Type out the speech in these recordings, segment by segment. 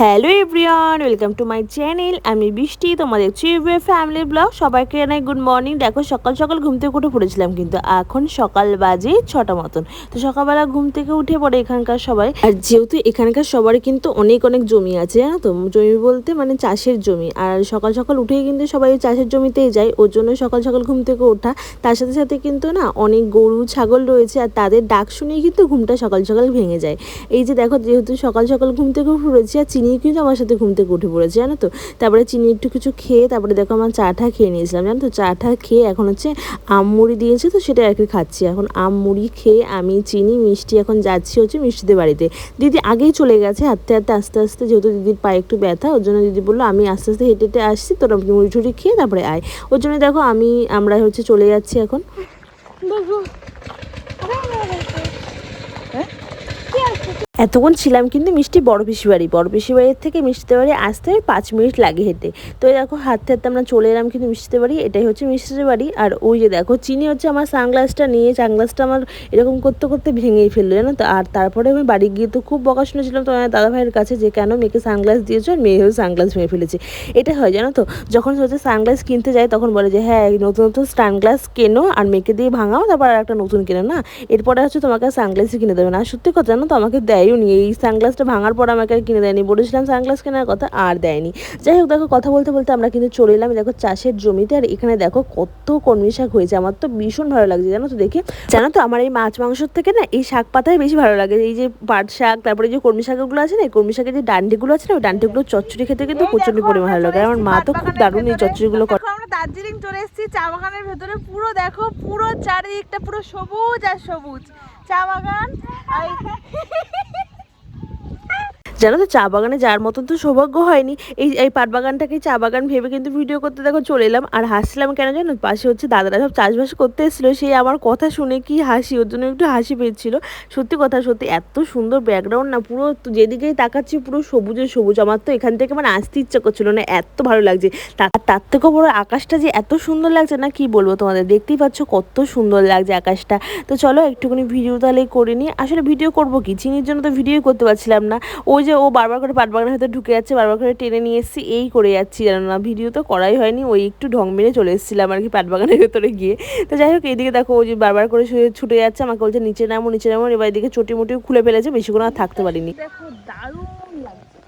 Hello everyone, welcome to my channel. আমি বৃষ্টি, তোমাদের চিবে family blog সবাইকে জানাই গুড মর্নিং। দেখো, সকাল সকাল ঘুম থেকে উঠে পড়েছিলাম, কিন্তু এখন সকাল বাজে ছটা মতন। তো সকালবেলা ঘুম থেকে উঠে পড়ে এখানকার সবাই। আর যেহেতু এখানকার সবারই কিন্তু অনেক অনেক জমি আছে, জানো তো? জমি বলতে মানে চাষের জমি। আর সকাল সকাল উঠেই কিন্তু সবাই চাষের জমিতেই যায়। ওর জন্য সকাল সকাল ঘুম থেকে ওঠা। তার সাথে সাথে কিন্তু না, অনেক গরু, ছাগল রয়েছে। আর তাদের ডাক শুনেই কিন্তু ঘুমটা সকাল সকাল ভেঙে যায়। এই যে দেখো, যেহেতু সকাল সকাল ঘুম থেকে উঠে পড়েছি, আর চিনি কিন্তু আমার সাথে ঘুম থেকে উঠে পড়েছে, জানো তো? তারপরে চিনি একটু কিছু খেয়ে তারপরে দেখো আমার চাটা খেয়ে নিয়েছিলাম, জানো তো? চাটা খেয়ে এখন হচ্ছে আম মুড়ি দিয়েছে তো সেটা আর কি খাচ্ছি। এখন আম মুড়ি খেয়ে আমি চিনি, মিষ্টি এখন যাচ্ছি হচ্ছে মিষ্টিদের বাড়িতে। দিদি আগেই চলে গেছে, হাঁটতে হাঁটতে আস্তে আস্তে যেহেতু দিদির পায়ে একটু ব্যথা, ওর জন্য দিদি বলল, আমি আস্তে আস্তে হেঁটে হেঁটে আসছি, তোরা মুড়ি টুড়ি খেয়ে তারপরে আয়। ওর জন্য দেখো আমি, আমরা হচ্ছে চলে যাচ্ছি এখন। এতক্ষণ ছিলাম কিন্তু মিষ্টি বড় পিসি বাড়ি বড় পিসি বাড়ির থেকে মিষ্টিতে বাড়ি আসতে পাঁচ মিনিট লাগে হেঁটে। তো দেখো, হাঁটতে হাঁটতে আমরা চলে এলাম কিন্তু মিষ্টিতে বাড়ি। এটাই হচ্ছে মিষ্টিতে বাড়ি। আর ওই যে দেখো, চিনি হচ্ছে আমার সানগ্লাসটা নিয়ে, সানগ্লাসটা আমার এরকম করতে করতে ভেঙেই ফেলল, জানো তো? আর তারপরে আমি বাড়ি গিয়ে তো খুব বকা শুনেছিলাম তোমার দাদা ভাইয়ের কাছে যে, কেন মেয়েকে সানগ্লাস দিয়েছ? আর মেয়ে মেয়েও সানগ্লাস ভেঙে ফেলেছে। এটা হয়, জানো তো? যখন হচ্ছে সানগ্লাস কিনতে যায়, তখন বলে যে হ্যাঁ নতুন নতুন সানগ্লাস কেনো আর মেয়েকে দিয়ে ভাঙাও, তারপর আর একটা নতুন কেনো, না? এরপরে হচ্ছে তোমাকে সানগ্লাসই কিনে দেবে না। সত্যি কথা, জানো তো? আমাকে দেয়ও নি এই সানগ্লাসটা ভাঙার পর আমাকে আর কিনে দেয়নি। বলেছিলাম সানগ্লাস কেনার কথা, আর দেয়নি। যাই হোক, দেখো, কথা বলতে বলতে আমরা কিন্তু চলে এলাম। দেখো, চাষের জমিতে, আর এখানে দেখো, কত কর্মী শাক হয়েছে। আমার তো ভীষণ ভালো লাগছে, জানো তো দেখে। জানো তো, আমার এই মাছ মাংসর থেকে না, এই শাক পাতাই বেশি ভালো লাগে। এই যে পাট শাক, তারপরে যে কর্মী শাকগুলো আছে না, এই কর্মী শাকের যে ডান্ডিগুলো আছে না, ওই ডান্ডিগুলো চচ্চড়ি খেতে কিন্তু প্রচণ্ড পরিমাণ ভালো লাগে। আমার মা তো খুব দারুণ এই চচ্চড়িগুলো করে। আমরা দার্জিলিং চলে এসেছি, চা বাগানের ভেতরে। পুরো দেখো, পুরো চারিদিকটা পুরো সবুজ আর সবুজ। চা বাগান, আর জানো তো, চা বাগানে যার মতন তো সৌভাগ্য হয়নি। এই এই পাট বাগানটাকে চা বাগান ভেবে কিন্তু ভিডিও করতে দেখো চলে এলাম। আর হাসছিলাম কেন জানো? পাশে হচ্ছে দাদারা সব চাষবাস করতে এসেছিল। সেই আমার কথা শুনে কি হাসি, ওর জন্য একটু হাসি পেয়েছিল। সত্যি কথা, সত্যি এত সুন্দর ব্যাকগ্রাউন্ড না, পুরো যেদিকেই তাকাচ্ছি পুরো সবুজে সবুজ। আমার তো এখান থেকে মানে আসতে ইচ্ছা করছিল না, এত ভালো লাগছে। তার তার থেকেও বড় আকাশটা যে এত সুন্দর লাগছে না, কি বলব তোমাদের? দেখতেই পাচ্ছ কত সুন্দর লাগছে আকাশটা। তো চলো একটুখানি ভিডিও তাহলে করে নিই। আসলে ভিডিও করব কি? চিনির জন্য তো ভিডিও করতে পারছিলাম না। ওই যে ও বারবার করে পাট বাগানের ভেতরে ঢুকে যাচ্ছে বারবার করে টেনে নিয়ে এসেছি এই করে যাচ্ছি জানো না। ভিডিও তো করাই হয়নি ওই একটু ঢং মেরে চলে এসেছিলাম আর কি পাট বাগানের ভেতরে গিয়ে। তো যাই হোক এইদিকে দেখো ওই যে বারবার করে ছুটে যাচ্ছে আমাকে বলছে নিচে নামো নিচে নামো। এবার এদিকে চটি মুটিও খুলে ফেলেছে বেশিক্ষণ আর থাকতে পারিনি। দেখো দারুণ লাগছে।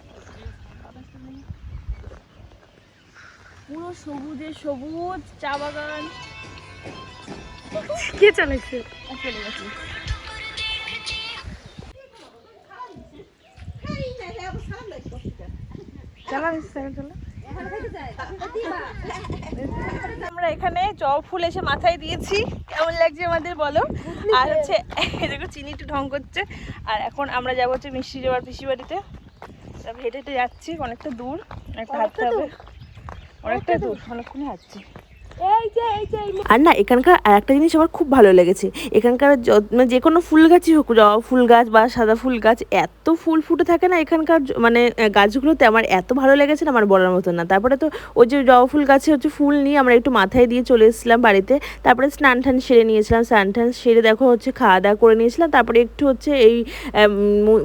পুরো সবুজে সবুজ চা বাগান। কে চালাইছে চলে গেছে। আমরা এখানে জব ফুল এসে মাথায় দিয়েছি। কেমন লাগছে আমাদের বলো? আর হচ্ছে দেখো চিনি একটু ঢং করছে। আর এখন আমরা যাব হচ্ছে মিষ্টি জবার পিসি বাড়িতে। হেঁটে হেঁটে যাচ্ছি অনেকটা দূর। একটা হাঁটতে হবে। অনেকটা দূর অনেকক্ষণ হাঁটছি। আর না, এখানকার আর একটা জিনিস আমার খুব ভালো লেগেছে। এখানকার য- মানে যে কোনো ফুল গাছই হোক জবা ফুল গাছ বা সাদা ফুল গাছ, এত ফুল ফুটে থাকে না এখানকার মানে গাছগুলোতে, আমার এত ভালো লেগেছে না আমার বলার মতো না। তারপরে তো ওই যে জবা ফুল গাছে হচ্ছে ফুল নিয়ে আমরা একটু মাথায় দিয়ে চলে এসেছিলাম বাড়িতে। তারপরে স্নান টান সেরে নিয়েছিলাম। স্নান টান সেরে দেখো হচ্ছে খাওয়া দাওয়া করে নিয়েছিলাম। তারপরে একটু হচ্ছে এই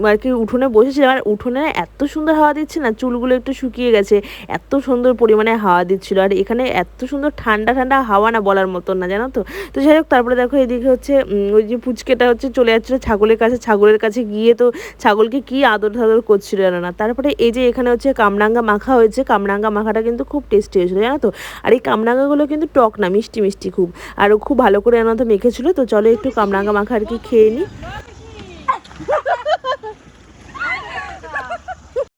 আর কি উঠোনে বসেছিলাম। আর উঠোনে এত সুন্দর হাওয়া দিচ্ছে না, চুলগুলো একটু শুকিয়ে গেছে। এত সুন্দর পরিমাণে হাওয়া দিচ্ছিল। আর এখানে এত সুন্দর ঠান্ডা ঠান্ডা ঠান্ডা হাওয়া না বলার মতন না, জানো তো? তো যাই হোক, তারপরে দেখো এদিকে হচ্ছে ওই যে পুচকেটা হচ্ছে চলে যাচ্ছিল ছাগলের কাছে ছাগলের কাছে গিয়ে তো ছাগলকে কি আদর টাদর করছিল জানো না? তারপরে এই যে এখানে হচ্ছে কামরাঙ্গা মাখা হয়েছে, কামরাঙ্গা মাখাটা কিন্তু খুব টেস্টি হয়েছিল, জানো তো? আর এই কামরাঙ্গাগুলো কিন্তু টক না, মিষ্টি মিষ্টি খুব। আর খুব ভালো করে জানো তো মেখেছিল, তো চলো একটু কামরাঙ্গা মাখা আর কি খেয়ে নিই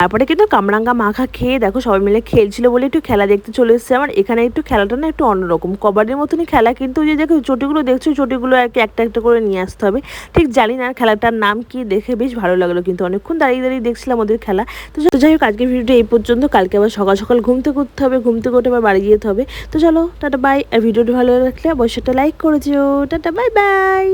তারপরে কিন্তু কামরাঙ্গা মাখা খেয়ে দেখো সবাই মিলে খেলছিল বলে একটু খেলা দেখতে চলে এসেছে। আমার এখানে একটু খেলাটা না একটু অন্যরকম। কবাডির মতনই খেলা, কিন্তু যে দেখো চটিগুলো দেখছ, চটিগুলো আর কি একটা একটা করে নিয়ে আসতে হবে। ঠিক জানি না খেলাটার নাম কি, দেখে বেশ ভালো লাগল, কিন্তু অনেকক্ষণ দাঁড়িয়ে দাঁড়িয়ে দেখছিলাম ওদের খেলা। তো যাই হোক, আজকের ভিডিওটা এই পর্যন্ত। কালকে আবার সকাল সকাল ঘুম থেকে হবে, ঘুম থেকে আবার বাড়ি যেতে হবে। তো চলো, টাটা, বাই। আর ভিডিওটি ভালো লাগলে অবশ্যই একটা লাইক করে দিও। Tata, bye bye.